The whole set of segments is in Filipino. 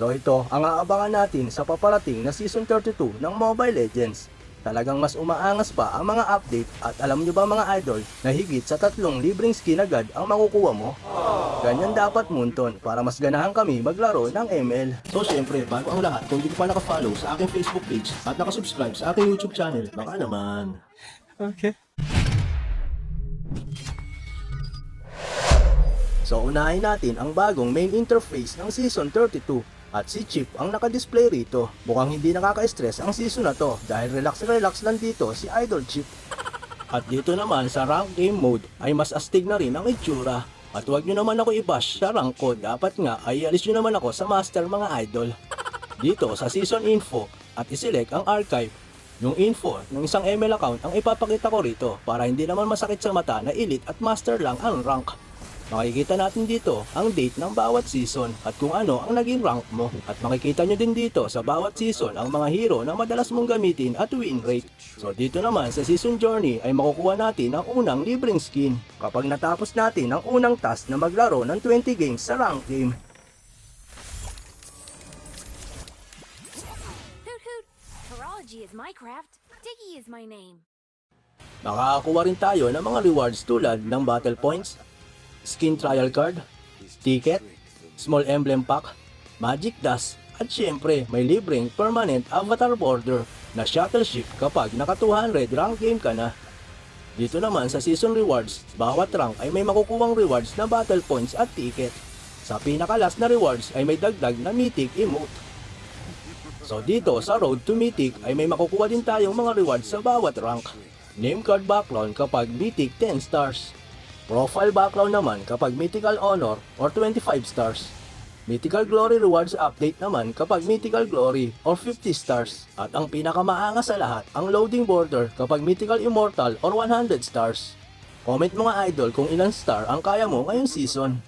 So ito ang aabangan natin sa paparating na Season 32 ng Mobile Legends. Talagang mas umaangas pa ang mga update at alam nyo ba mga idol na higit sa tatlong libreng skin agad ang makukuha mo? Ganyan dapat munton para mas ganahan kami maglaro ng ML. So syempre, bago ang lahat, kung di ka pa nakafollow sa aking Facebook page at nakasubscribe sa aking YouTube channel, baka naman. Okay. So unahin natin ang bagong main interface ng Season 32 at si Chip ang nakadisplay rito. Mukhang hindi nakaka-stress ang season na to dahil relax-relax lang dito si Idol Chip. At dito naman sa rank game mode ay mas astig na rin ang itsura. At huwag nyo naman ako i-bash sa rank ko, dapat nga ay alis nyo naman ako sa master mga idol. Dito sa season info at iselect ang archive. Yung info ng isang ML account ang ipapakita ko rito para hindi naman masakit sa mata na elite at master lang ang rank. Makikita natin dito ang date ng bawat season at kung ano ang naging rank mo. At makikita nyo din dito sa bawat season ang mga hero na madalas mong gamitin at win rate. So dito naman sa season journey ay makukuha natin ang unang libreng skin kapag natapos natin ang unang task na maglaro ng 20 games sa rank game. Hoot hoot! Horology is my craft. Diggy is my name. Makakakuha rin tayo ng mga rewards tulad ng battle points, skin trial card, ticket, small emblem pack, magic dust, at syempre may libreng permanent avatar border na shuttle ship kapag naka 200 rank game ka na. Dito naman sa season rewards, bawat rank ay may makukuhang rewards na battle points at ticket. Sa pinakalas na rewards ay may dagdag na mythic emote. So dito sa Road to Mythic ay may makukuha din tayong mga rewards sa bawat rank. Name card background kapag Mythic 10 stars. Profile background naman kapag Mythical Honor or 25 stars. Mythical Glory Rewards update naman kapag Mythical Glory or 50 stars. At ang pinakamaangas sa lahat, ang loading border kapag Mythical Immortal or 100 stars. Comment mga idol kung ilang star ang kaya mo ngayong season.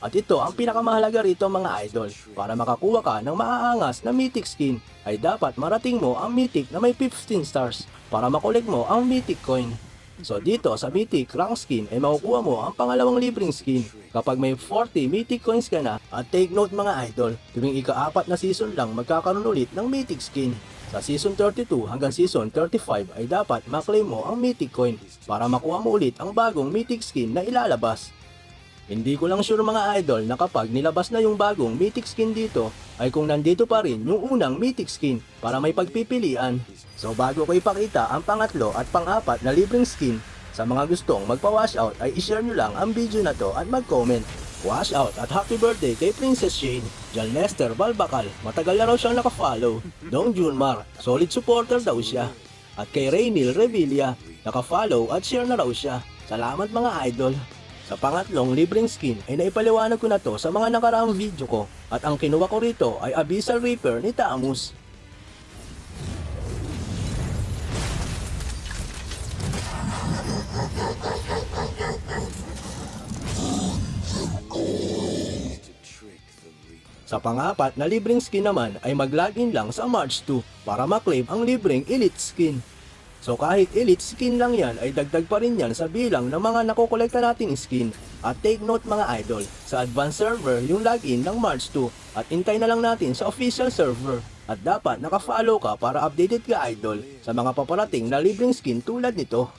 At ito ang pinakamahalaga rito mga idol. Para makakuha ka ng maaangas na mythic skin ay dapat marating mo ang mythic na may 15 stars para makulik mo ang mythic coin. So dito sa mythic rank skin ay makukuha mo ang pangalawang libreng skin kapag may 40 mythic coins ka na at take note mga idol, tuwing ika-apat na season lang magkakaroon ulit ng mythic skin. Sa season 32 hanggang season 35 ay dapat maklaim mo ang mythic coin para makuha mo ulit ang bagong mythic skin na ilalabas. Hindi ko lang sure mga idol na kapag nilabas na yung bagong mythic skin dito ay kung nandito pa rin yung unang mythic skin para may pagpipilian. So bago ko ipakita ang pangatlo at pang-apat na libreng skin, sa mga gustong magpa-washout ay ishare nyo lang ang video na to at mag-comment. Washout at happy birthday kay Princess Shane, Jan Lester Balbacal, matagal na raw siyang nakafollow. Dong Junmar, solid supporter daw siya. At kay Raynil Revilla, nakafollow at share na raw siya. Salamat mga idol. Sa pangatlong libreng skin ay naipaliwanag ko na to sa mga nakaraang video ko at ang kinuha ko rito ay Abyssal Reaper ni Tamus. Sa pangapat na libreng skin naman ay mag-login lang sa March 2 para maklaim ang libreng Elite skin. So kahit elite skin lang yan ay dagdag pa rin yan sa bilang ng mga nakokolekta nating skin. At take note mga idol, sa advanced server yung login ng March 2 at intay na lang natin sa official server. At dapat nakafollow ka para updated ka idol sa mga paparating na libreng skin tulad nito.